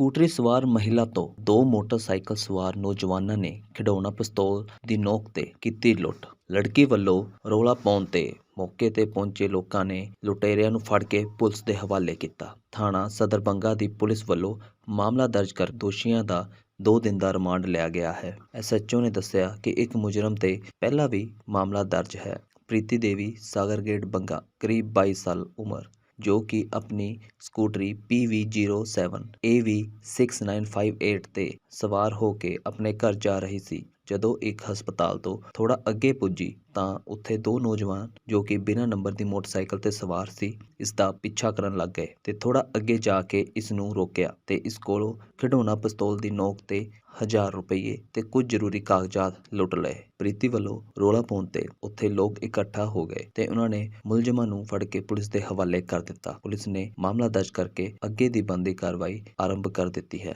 ਸਕੂਟਰੀ ਸਵਾਰ ਮਹਿਲਾ ਤੋਂ ਦੋ ਮੋਟਰਸਾਈਕਲ ਸਵਾਰ ਨੌਜਵਾਨਾਂ ਨੇ ਖਿਡੌਣਾ ਪਿਸਤੌਲ ਦੀ ਨੋਕ ਤੇ ਕੀਤੀ ਲੁੱਟ। ਲੜਕੀ ਵੱਲੋਂ ਰੌਲਾ ਪਾਉਣ ਤੇ ਮੌਕੇ ਤੇ ਪਹੁੰਚੇ ਲੋਕਾਂ ਨੇ ਲੁਟੇਰਿਆਂ ਨੂੰ ਫੜ ਕੇ ਪੁਲਿਸ ਦੇ ਹਵਾਲੇ ਕੀਤਾ। ਥਾਣਾ ਸਦਰ ਬੰਗਾ ਦੀ ਪੁਲਿਸ ਵੱਲੋਂ ਮਾਮਲਾ ਦਰਜ ਕਰ ਦੋਸ਼ੀਆਂ ਦਾ 2 ਦਿਨ ਦਾ ਰਿਮਾਂਡ ਲਿਆ ਗਿਆ ਹੈ। ਐਸਐਚਓ ਨੇ ਦੱਸਿਆ ਕਿ ਇੱਕ ਮੁਜਰਮ ਤੇ ਪਹਿਲਾਂ ਵੀ ਮਾਮਲਾ ਦਰਜ ਹੈ। ਪ੍ਰੀਤੀ ਦੇਵੀ, ਸਾਗਰ ਗੇਟ, ਬੰਗਾ, ਕਰੀਬ 22 ਸਾਲ ਉਮਰ। ਜੋ ਕਿ ਆਪਣੀ ਸਕੂਟਰੀ PV07 AV6958 ਤੇ ਸਵਾਰ ਹੋ ਕੇ ਆਪਣੇ ਘਰ ਜਾ ਰਹੀ ਸੀ। ਜਦੋਂ ਇੱਕ ਹਸਪਤਾਲ ਤੋਂ ਥੋੜਾ ਅੱਗੇ ਪੁੱਜੀ ਤਾਂ ਉੱਥੇ ਦੋ ਨੌਜਵਾਨ ਜੋ ਕਿ ਬਿਨਾਂ ਨੰਬਰ ਦੀ ਮੋਟਰਸਾਈਕਲ ਤੇ ਸਵਾਰ ਸੀ ਇਸ ਦਾ ਪਿੱਛਾ ਕਰਨ ਲੱਗ ਗਏ ਤੇ ਥੋੜਾ ਅੱਗੇ ਜਾ ਕੇ ਇਸ ਨੂੰ ਰੋਕਿਆ ਤੇ ਇਸ ਕੋਲੋਂ ਖਿਡੌਣਾ ਪਿਸਤੌਲ ਦੀ ਨੋਕ ਤੇ 1000 ਰੁਪਏ ਤੇ ਕੁਝ ਜ਼ਰੂਰੀ ਕਾਗਜ਼ਾਤ ਲੁੱਟ ਲਏ। ਪ੍ਰੀਤੀ ਵੱਲੋਂ ਰੋਲਾ ਪਾਉਣ ਤੇ ਉੱਥੇ ਲੋਕ ਇਕੱਠਾ ਹੋ ਗਏ ਤੇ ਉਹਨਾਂ ਨੇ ਮੁਲਜ਼ਮਾਂ ਨੂੰ ਫੜ ਕੇ ਪੁਲਿਸ ਦੇ ਹਵਾਲੇ ਕਰ ਦਿੱਤਾ। ਪੁਲਿਸ ਨੇ ਮਾਮਲਾ ਦਰਜ ਕਰਕੇ ਅੱਗੇ ਦੀ ਬੰਦੀ ਕਾਰਵਾਈ ਆਰੰਭ ਕਰ ਦਿੱਤੀ ਹੈ।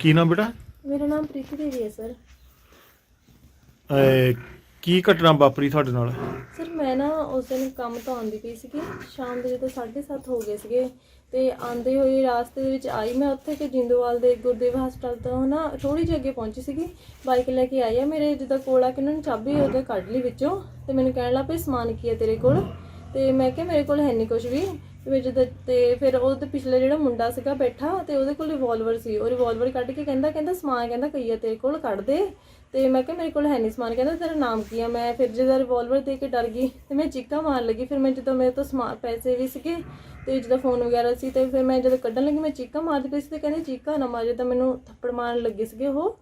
ਕੀ ਨਾਮ ਬੇਟਾ? ਮੇਰਾ ਨਾਮ ਪ੍ਰੀਤੀ ਦੇਵੀ ਹੈ ਸਰ। ਅਹ ਕੀ ਘਟਨਾ ਵਾਪਰੀ ਤੁਹਾਡੇ ਨਾਲ? ਸਰ, ਮੈਂ ਨਾ ਉਸ ਦਿਨ ਕੰਮ ਤੋਂ ਆਉਂਦੀ ਪਈ ਸੀਗੀ। ਸ਼ਾਮ ਦੇ ਜਦੋਂ 7:30 ਹੋ ਗਏ ਸੀਗੇ ਤੇ ਆਉਂਦੇ ਹੋਏ ਰਾਸਤੇ ਦੇ ਵਿੱਚ ਆਈ ਮੈਂ ਉੱਥੇ ਕਿ ਜਿੰਦੂਵਾਲ ਦੇ ਗੁਰਦੇਵ ਹਸਪਤਾਲ ਤੋਂ ਨਾ ਥੋੜੀ ਜਿਹੀ ਅੱਗੇ ਪਹੁੰਚੀ ਸੀਗੀ। ਬਾਈਕ ਲੈ ਕੇ ਆਈ ਆ ਮੇਰੇ, ਜਿੱਦਾਂ ਕੋਲ ਆ ਕੇ ਉਹਨਾਂ ਨੇ ਚਾਬੀ ਉਹਦੇ ਕੱਢ ਲਈ ਵਿੱਚੋਂ ਤੇ ਮੈਨੂੰ ਕਹਿਣ ਲੱਗ ਪਈ, ਸਮਾਨ ਕੀ ਹੈ ਤੇਰੇ ਕੋਲ? ਤੇ ਮੈਂ ਕਿਹਾ, ਮੇਰੇ ਕੋਲ ਹੈ ਨਹੀਂ ਕੁਝ ਵੀ। ਤੇ ਮੈਂ ਜਦੋਂ ਤੇ ਫਿਰ ਉਹਦੇ ਪਿਛਲੇ ਜਿਹੜਾ ਮੁੰਡਾ ਸੀਗਾ ਬੈਠਾ ਤੇ ਉਹਦੇ ਕੋਲ ਰਿਵਾਲਵਰ ਸੀ। ਉਹ ਰਿਵਾਲਵਰ ਕੱਢ ਕੇ ਕਹਿੰਦਾ ਕਹਿੰਦਾ ਸਮਾਨ ਕਹਿੰਦਾ ਕਈ ਆ ਤੇਰੇ ਕੋਲ, ਕੱਢ ਦੇ। ਤੇ ਮੈਂ ਕਿਹਾ ਮੇਰੇ ਕੋਲ ਹੈ ਨਹੀਂ ਸਮਾਨ। ਕਹਿੰਦਾ ਤੇਰਾ ਨਾਮ ਕੀ ਆ? ਮੈਂ ਫਿਰ ਜਦੋਂ ਰਿਵਾਲਵਰ ਦੇ ਕੇ ਡਰ ਗਈ ਤੇ ਮੈਂ ਚੀਕਾਂ ਮਾਰਨ ਲੱਗੀ। ਫਿਰ ਮੈਂ ਜਦੋਂ ਮੇਰੇ ਤੋਂ ਸਮਾਨ ਪੈਸੇ ਵੀ ਸੀਗੇ ਤੇ ਜਦੋਂ ਫੋਨ ਵਗੈਰਾ ਸੀ ਤੇ ਫਿਰ ਮੈਂ ਜਦੋਂ ਕੱਢਣ ਲੱਗੀ, ਮੈਂ ਚੀਕਾਂ ਮਾਰਦੀ ਪਈ ਸੀ ਤੇ ਕਹਿੰਦੇ ਚੀਕਾਂ ਨਾ ਮਾਰ। ਤਾਂ ਮੈਨੂੰ ਥੱਪੜ ਮਾਰਨ ਲੱਗੇ ਸੀਗੇ ਉਹ,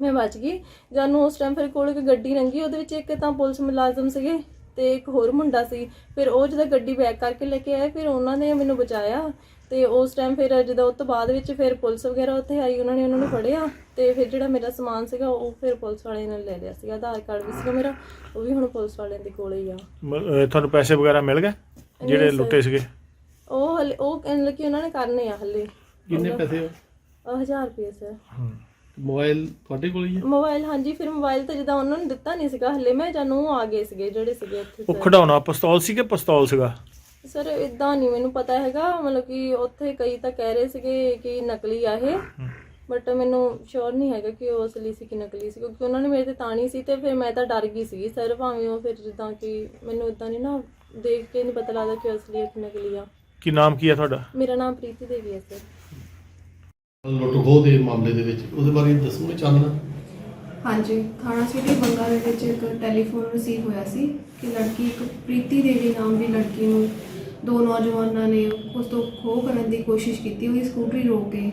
ਮੈਂ ਬਚ ਗਈ। ਜਾਨੂੰ ਉਸ ਟਾਈਮ ਫਿਰ ਕੋਲ ਇੱਕ ਗੱਡੀ ਰੰਗੀ ਉਹਦੇ ਵਿੱਚ ਇੱਕ ਤਾਂ ਪੁਲਿਸ ਮੁਲਾਜ਼ਮ ਸੀਗੇ। ਤੇ ਇੱਕ ਹੋਰ ਮੁੰਡਾ ਸੀ ਫਿਰ ਉਹ ਜਦੋਂ ਗੱਡੀ ਬੈਕ ਕਰਕੇ ਲੈ ਕੇ ਆਏ ਫਿਰ ਉਹਨਾਂ ਨੇ ਮੈਨੂੰ ਬਚਾਇਆ ਤੇ ਉਸ ਟਾਈਮ ਫਿਰ ਜਦੋਂ ਉਸ ਤੋਂ ਬਾਅਦ ਵਿੱਚ ਫਿਰ ਪੁਲਿਸ ਵਗੈਰਾ ਉੱਥੇ ਆਈ ਉਹਨਾਂ ਨੇ ਉਹਨਾਂ ਨੂੰ ਫੜਿਆ ਤੇ ਫਿਰ ਜਿਹੜਾ ਮੇਰਾ ਸਮਾਨ ਸੀਗਾ ਉਹ ਫਿਰ ਪੁਲਿਸ ਵਾਲਿਆਂ ਨੇ ਲੈ ਲਿਆ ਸੀਗਾ ਆਧਾਰ ਕਾਰਡ ਵੀ ਸੀਗਾ ਮੇਰਾ ਉਹ ਵੀ ਹੁਣ ਪੁਲਿਸ ਵਾਲਿਆਂ ਦੇ ਕੋਲੇ ਹੀ ਆ। ਮ- ਅਹ ਤੁਹਾਨੂੰ ਪੈਸੇ ਵਗੈਰਾ ਮਿਲ ਗਏ? ਜਿਹੜੇ। ਲੁੱਟੇ ਸੀਗੇ? ਉਹ ਹਲੇ ਉਹ ਕਹਿੰਦੇ ਲੱਗੇ ਉਹਨਾਂ ਨੇ ਕਰਨੇ ਆ ਹਲੇ। ਕਿੰਨੇ ਪੈਸੇ 1000 ਰੁਪਏ ਸਰ। ਮੋਬਾਈਲ ਤੁਹਾਡੇ ਕੋਲ ਹੀ ਹੈ? ਮੋਬਾਈਲ ਹਾਂਜੀ ਫਿਰ ਮੋਬਾਈਲ ਤਾਂ ਜਿੱਦਾਂ ਉਹਨਾਂ ਨੇ ਦਿੱਤਾ ਨਹੀਂ ਸੀਗਾ ਹਲੇ ਮੈਂ ਜਾਨੂੰ ਆ ਗਏ ਸੀਗੇ ਜਿਹੜੇ ਸੀਗੇ ਉੱਥੇ ਉਹ ਖਿਡੌਣਾ ਪਿਸਤੌਲ ਸੀ ਕਿ ਪਿਸਤੌਲ ਸੀਗਾ? ਸਰ ਇਦਾਂ ਨਹੀਂ ਮੈਨੂੰ ਪਤਾ ਹੈਗਾ ਮਤਲਬ ਕਿ ਉੱਥੇ ਕਈ ਤਾਂ ਕਹਿ ਰਹੇ ਸੀਗੇ ਕਿ ਨਕਲੀ ਆ ਇਹ ਬਟ ਮੈਨੂੰ ਸ਼ੋਰ ਨਹੀਂ ਹੈਗਾ ਕਿ ਉਹ ਅਸਲੀ ਸੀ ਕਿ ਨਕਲੀ ਸੀ ਕਿਉਂਕਿ ਉਹਨਾਂ ਨੇ ਮੇਰੇ ਤੇ ਤਾਣੀ ਸੀ ਤੇ ਫਿਰ ਮੈਂ ਤਾਂ ਡਰ ਗਈ ਸੀਗੀ ਸਰ ਭਾਵੇਂ ਉਹ ਫਿਰ ਜਿੱਦਾਂ ਕਿ ਮੈਨੂੰ ਇਦਾਂ ਨਹੀਂ ਨਾ ਦੇਖ ਕੇ ਨਹੀਂ ਪਤਾ ਲੱਗਦਾ ਕਿ ਉਹ ਅਸਲੀ ਹੈ ਕਿ ਨਕਲੀ ਆ। ਕੀ ਨਾਮ ਕੀ ਹੈ ਤੁਹਾਡਾ? ਮੇਰਾ ਨਾਮ ਪ੍ਰੀਤੀ ਦੇਵੀ ਹੈ ਸਰ ਲੁੱਟ ਖੋਹ ਦੇ ਮਾਮਲੇ ਦੇ ਵਿੱਚ। ਉਹਦੇ ਬਾਰੇ ਦੱਸੋਗੇ ਚਾਨਣਾ? ਹਾਂਜੀ। ਥਾਣਾ ਸਿਟੀ ਬੰਗਾ ਦੇ ਵਿੱਚ ਇੱਕ ਟੈਲੀਫੋਨ ਰਿਸੀਵ ਹੋਇਆ ਸੀ ਕਿ ਲੜਕੀ ਇੱਕ ਪ੍ਰੀਤੀ ਦੇਵੀ ਨਾਮ ਦੀ ਲੜਕੀ ਨੂੰ ਦੋ ਨੌਜਵਾਨਾਂ ਨੇ ਉਸ ਤੋਂ ਖੋਹ ਕਰਨ ਦੀ ਕੋਸ਼ਿਸ਼ ਕੀਤੀ। ਉਹਦੀ ਸਕੂਟਰੀ ਰੋਕ ਕੇ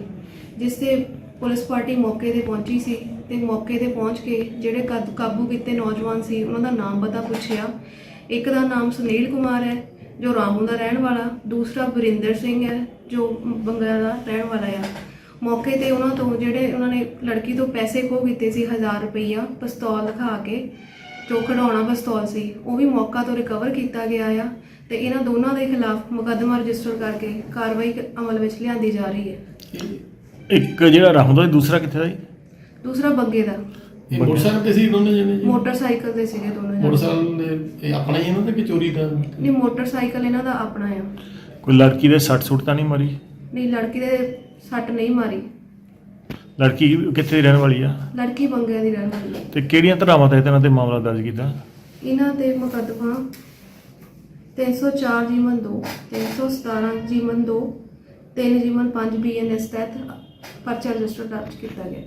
ਜਿਸ ਤੇ ਪੁਲਿਸ ਪਾਰਟੀ ਮੌਕੇ ਤੇ ਪਹੁੰਚੀ ਸੀ ਤੇ ਮੌਕੇ ਤੇ ਪਹੁੰਚ ਕੇ ਜਿਹੜੇ ਕਦ- ਕਾਬੂ ਕੀਤੇ ਨੌਜਵਾਨ ਸੀ, ਉਹਨਾਂ ਦਾ ਨਾਮ ਪਤਾ ਪੁੱਛਿਆ। ਇੱਕ ਦਾ ਨਾਮ ਸੁਨੀਲ ਕੁਮਾਰ ਹੈ, ਜੋ ਰਾਮੂ ਦਾ ਰਹਿਣ ਵਾਲਾ, ਦੂਸਰਾ ਬਰਿੰਦਰ ਸਿੰਘ ਹੈ, ਜੋ ਬੰਗਾ ਦਾ ਰਹਿਣ ਵਾਲਾ ਆ। ਮੌਕੇ ਤੇ ਉਹਨਾਂ ਤੋਂ ਜਿਹੜੇ ਉਹਨਾਂ ਨੇ ਲੜਕੀ ਤੋਂ ਪੈਸੇ ਖੋਹ ਕੀਤੇ ਸੀ 1000 ਰੁਪਈਆ ਪਿਸਤੌਲ ਦਿਖਾ ਕੇ ਜੋ ਖਿਡੌਣਾ ਪਿਸਤੌਲ ਸੀ ਉਹ ਵੀ ਮੌਕਾ ਤੋਂ ਰਿਕਵਰ ਕੀਤਾ ਗਿਆ ਆ ਤੇ ਇਹਨਾਂ ਦੋਨਾਂ ਦੇ ਖਿਲਾਫ ਮੁਕੱਦਮਾ ਰਜਿਸਟਰ ਕਰਕੇ ਕਾਰਵਾਈ ਅਮਲ ਵਿੱਚ ਲਿਆਂਦੀ ਜਾ ਰਹੀ ਹੈ। ਇੱਕ ਜਿਹੜਾ ਰਾਹੁੰਦਾ ਦੂਸਰਾ ਕਿੱਥੇ ਦਾ ਜੀ ਦੂਸਰਾ ਬੰਗੇ ਦਾ। ਇਹ ਮੋਟਰਸਾਈਕਲ ਤੇ ਸੀ ਦੋਨੇ ਜਣੇ ਜੀ? ਮੋਟਰਸਾਈਕਲ ਦੇ ਸੀਗੇ ਦੋਨੋਂ ਜਣੇ। ਮੋਟਰਸਾਈਕਲ ਦੇ ਇਹ ਆਪਣਾ ਹੀ ਇਹਨਾਂ ਦਾ ਕਿ ਚੋਰੀ ਦਾ? ਨਹੀਂ ਮੋਟਰਸਾਈਕਲ ਇਹਨਾਂ ਦਾ ਆਪਣਾ ਆ। ਕੋਈ ਲੜਕੀ ਦੇ ਸੱਟ ਸੁੱਟ ਤਾਂ ਨਹੀਂ ਮਾਰੀ? ਨਹੀਂ ਲੜਕੀ ਦੇ ਸੱਟ ਨਹੀਂ ਮਾਰੀ। ਲੜਕੀ ਕਿੱਥੇ ਦੀ ਰਹਿਣ ਵਾਲੀ ਆ? ਲੜਕੀ ਬੰਗੇ ਦੀ ਰਹਿਣ ਵਾਲੀ ਹੈ ਤੇ ਕਿਹੜੀਆਂ ਧਰਾਵਾਂ ਤਹਿਤ ਇਹਨਾਂ ਤੇ ਮਾਮਲਾ ਦਰਜ ਕੀਤਾ? ਇਹਨਾਂ ਤੇ ਮੁਕੱਦਮਾ 304 ਜੀਵਨ 2 317 ਜੀਵਨ 2 3 ਜੀਵਨ 5 ਬੀਐਨਐਸ ਤਹਿਤ ਪਰਚਾ ਰਜਿਸਟਰ ਦਰਜ ਕੀਤਾ ਗਿਆ।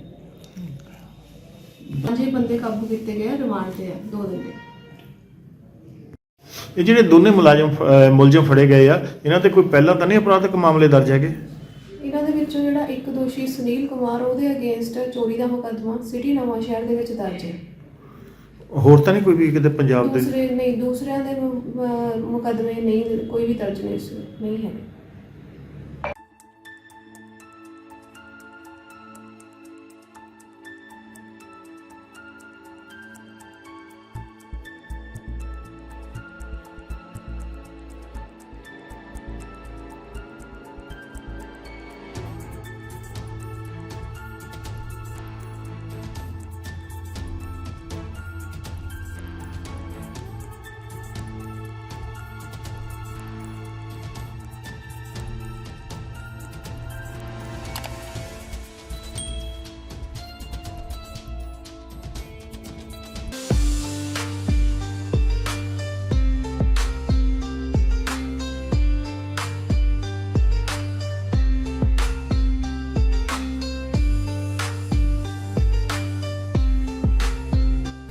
ਪੰਜੇ ਬੰਦੇ ਕਾਬੂ ਕੀਤੇ ਗਏ ਰਿਮਾਂਡ ਤੇ ਆ ਦੋ ਦਿਨ ਦੇ। ਇਹ ਜਿਹੜੇ ਦੋਨੇ ਮੁਲਾਜ਼ਮ ਫ- ਅਹ ਮੁਲਜ਼ਮ ਫੜੇ ਗਏ ਆ ਇਹਨਾਂ ਤੇ ਕੋਈ ਪਹਿਲਾਂ ਤਾਂ ਨਹੀਂ ਅਪਰਾਧਿਕ ਮਾਮਲੇ ਦਰਜ ਹੈਗੇ? ਇਹਨਾਂ ਦੇ ਵਿੱਚੋਂ ਜਿਹੜਾ ਇੱਕ ਦੋਸ਼ੀ ਸੁਨੀਲ ਕੁਮਾਰ ਉਹਦੇ ਅਗੇਂਸਟ ਚੋਰੀ ਦਾ ਮੁਕੱਦਮਾ ਸਿਟੀ ਨਵਾਂ ਸ਼ਹਿਰ ਦੇ ਵਿੱਚ ਦਰਜ ਹੈ। ਹੋਰ ਤਾਂ ਨਹੀਂ ਕੋਈ ਵੀ ਕਿਤੇ ਪੰਜਾਬ ਦੇ ਦੂਸਰੇ ਨਹੀਂ ਦੂਸਰਿਆਂ ਦੇ ਮੁਕੱਦਮੇ ਨਹੀਂ ਕੋਈ ਵੀ ਦਰਜ ਨਹੀਂ ਹੈਗੇ।